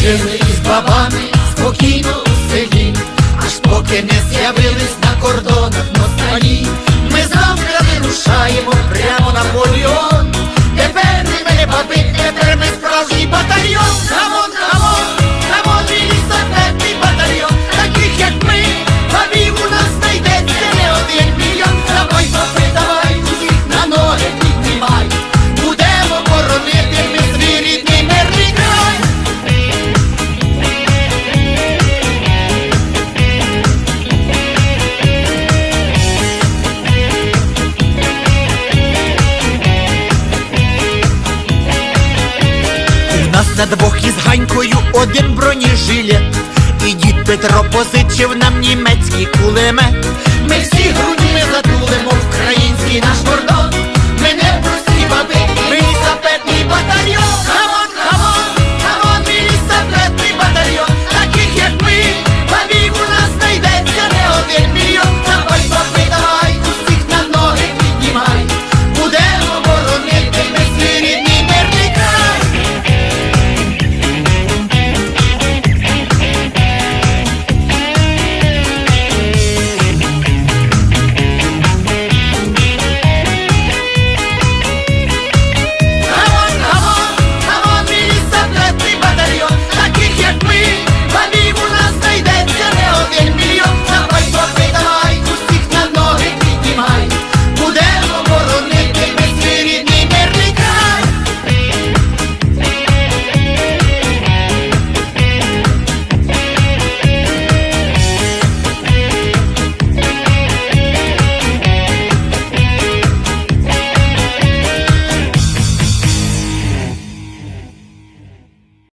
жили із бабами спокійно. на двох із ганькою один бронежилет. І дід Петро позичив нам німецький кулемет